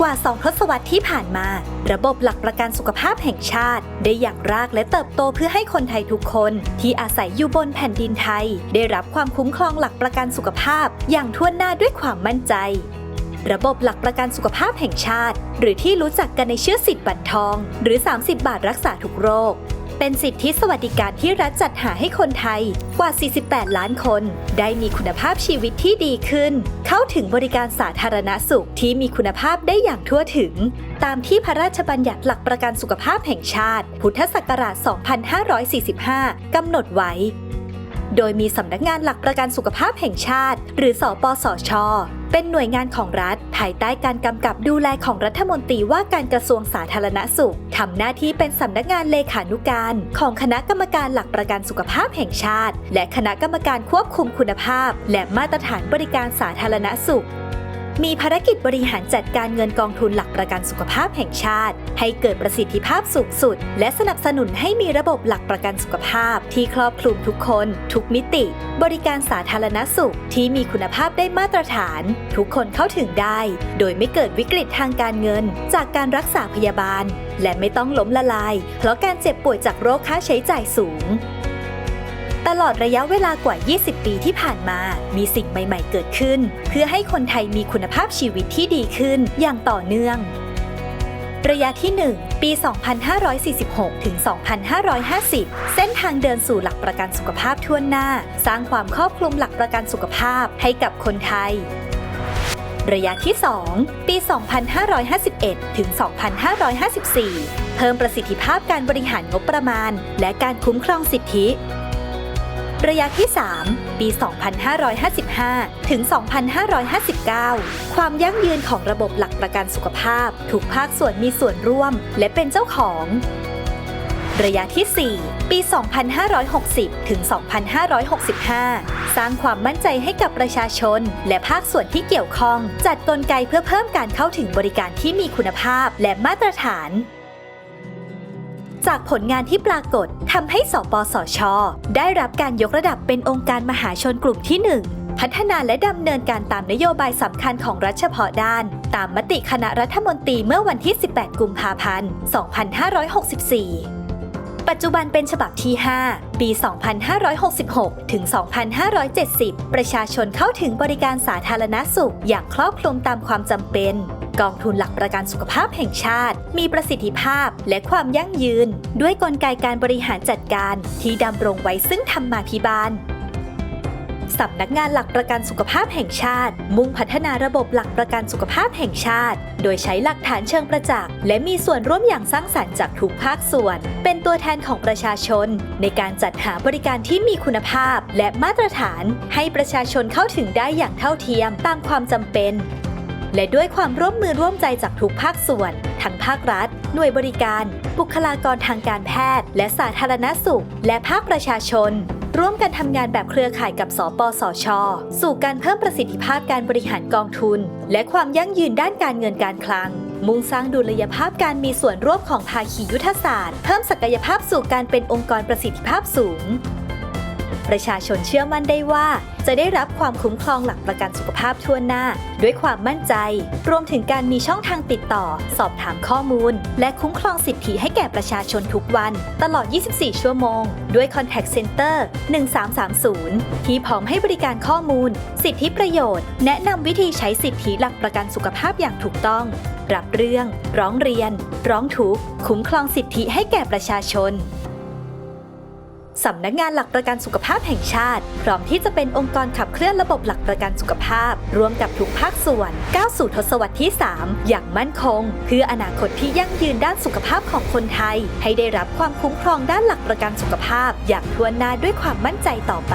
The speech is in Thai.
กว่า 2 ทศวรรษที่ผ่านมา ระบบหลักประกันสุขภาพแห่งชาติ ได้อย่างรากและเติบโตเพื่อให้คนไทยทุกคน ที่อาศัยอยู่บนแผ่นดินไทย ได้รับความคุ้มครองหลักประกันสุขภาพ อย่างทั่วหน้าด้วยความมั่นใจ ระบบหลักประกันสุขภาพแห่งชาติ หรือที่รู้จักกันในชื่อสิทธิ์บัตรทอง หรือ 30 บาทรักษาทุกโรค เป็นสิทธิสวัสดิการที่รัฐจัดหาให้คนไทยกว่า 48 ล้านคน ได้มีคุณภาพชีวิตที่ดีขึ้น เข้าถึงบริการสาธารณสุขที่มีคุณภาพได้อย่างทั่วถึง ตามที่พระราชบัญญัติหลักประกันสุขภาพแห่งชาติ พุทธศักราช 2545 กำหนดไว้ โดยมีสำนักงานหลักประกันสุขภาพแห่งชาติ หรือสอปสช เป็นหน่วยงานของรัฐ ภายใต้การกำกับดูแลของรัฐมนตรีว่าการกระทรวงสาธารณสุขทำหน้าที่เป็นสำนักงานเลขานุการ ของคณะกรรมการหลักประกันสุขภาพแห่งชาติ และคณะกรรมการควบคุมคุณภาพ และมาตรฐานบริการสาธารณสุขมีภารกิจบริหารจัดการเงินกองทุนหลักประกันสุขภาพแห่งชาติ ให้เกิดประสิทธิภาพสูงสุด และสนับสนุนให้มีระบบหลักประกันสุขภาพ ที่ครอบคลุมทุกคน ทุกมิติ บริการสาธารณสุขที่มีคุณภาพได้มาตรฐาน ทุกคนเข้าถึงได้ โดยไม่เกิดวิกฤตทางการเงิน จากการรักษาพยาบาล และไม่ต้องล้มละลาย เพราะการเจ็บป่วยจากโรคค่าใช้จ่ายสูงตลอดระยะเวลากว่า 20 ปีที่ผ่านมา มีสิ่งใหม่ ๆ เกิดขึ้น เพื่อให้คนไทยมีคุณภาพชีวิตที่ดีขึ้นอย่างต่อเนื่อง ระยะที่ 1 ปี 2546 ถึง 2550 เส้นทางเดินสู่หลักประกันสุขภาพทั่วหน้า สร้างความครอบคลุมหลักประกันสุขภาพให้กับคนไทย ระยะที่ 2 ปี 2551 ถึง 2554 เพิ่มประสิทธิภาพการบริหารงบประมาณ และการคุ้มครองสิทธิ ระยะที่ 3 ปี 2555 ถึง 2559 ความยั่งยืนของระบบหลักประกันสุขภาพ ทุกภาคส่วนมีส่วนร่วม และเป็นเจ้าของ ระยะที่ 4 ปี 2560 ถึง 2565 สร้างความมั่นใจให้กับประชาชน และภาคส่วนที่เกี่ยวข้อง จัดกลไกเพื่อเพิ่มการเข้าถึงบริการที่มีคุณภาพและมาตรฐาน จากผลงานที่ปรากฏทำให้สปสช ได้รับการยกระดับเป็นองค์การมหาชนกลุ่มที่ 1 พัฒนาและดำเนินการตามนโยบายสำคัญของรัฐเฉพาะด้าน ตามมติคณะรัฐมนตรีเมื่อวันที่ 18 กุมภาพันธ์ 2564ปัจจุบันเป็นฉบับที่ 5 ปี 2566 ถึง 2570 ประชาชนเข้าถึงบริการสาธารณสุขอย่างครอบคลุมตามความจำเป็น กองทุนหลักประกันสุขภาพแห่งชาติ มีประสิทธิภาพและความยั่งยืน ด้วยกลไกการบริหารจัดการที่ดำรงไว้ซึ่งธรรมาภิบาลสำนักงานหลักประกันสุขภาพแห่งชาติ มุ่งพัฒนาระบบหลักประกันสุขภาพแห่งชาติ โดยใช้หลักฐานเชิงประจักษ์และมีส่วนร่วมอย่างสร้างสรรค์จากทุกภาคส่วน เป็นตัวแทนของประชาชน ในการจัดหาบริการที่มีคุณภาพและมาตรฐาน ให้ประชาชนเข้าถึงได้อย่างเท่าเทียมตามความจำเป็น และด้วยความร่วมมือร่วมใจจากทุกภาคส่วน ทั้งภาครัฐ หน่วยบริการ บุคลากรทางการแพทย์ และสาธารณสุข และภาคประชาชน ร่วมกันทำงานแบบเครือข่ายกับสปสช สู่การเพิ่มประสิทธิภาพการบริหารกองทุน และความยั่งยืนด้านการเงินการคลัง มุ่งสร้างดุลยภาพการมีส่วนร่วมของภาคียุทธศาสตร์ เพิ่มศักยภาพสู่การเป็นองค์กรประสิทธิภาพสูง ประชาชนเชื่อมั่นได้ว่า จะได้รับความคุ้มครองหลักประกันสุขภาพทั่วหน้า ด้วยความมั่นใจ รวมถึงการมีช่องทางติดต่อ สอบถามข้อมูล และคุ้มครองสิทธิให้แก่ประชาชนทุกวัน ตลอด 24 ชั่วโมง ด้วย Contact Center 1330 ที่พร้อมให้บริการข้อมูล สิทธิประโยชน์ แนะนำวิธีใช้สิทธิหลักประกันสุขภาพอย่างถูกต้อง รับเรื่อง ร้องเรียน ร้องทุกข์ คุ้มครองสิทธิให้แก่ประชาชน สำนักงานหลักประกันสุขภาพแห่งชาติ พร้อมที่จะเป็นองค์กรขับเคลื่อนระบบหลักประกันสุขภาพ ร่วมกับทุกภาคส่วนก้าวสู่ทศวรรษที่ 3 อย่างมั่นคง เพื่ออนาคตที่ยั่งยืนด้านสุขภาพของคนไทย ให้ได้รับความคุ้มครองด้านหลักประกันสุขภาพ อย่างทั่วหน้าด้วยความมั่นใจต่อไป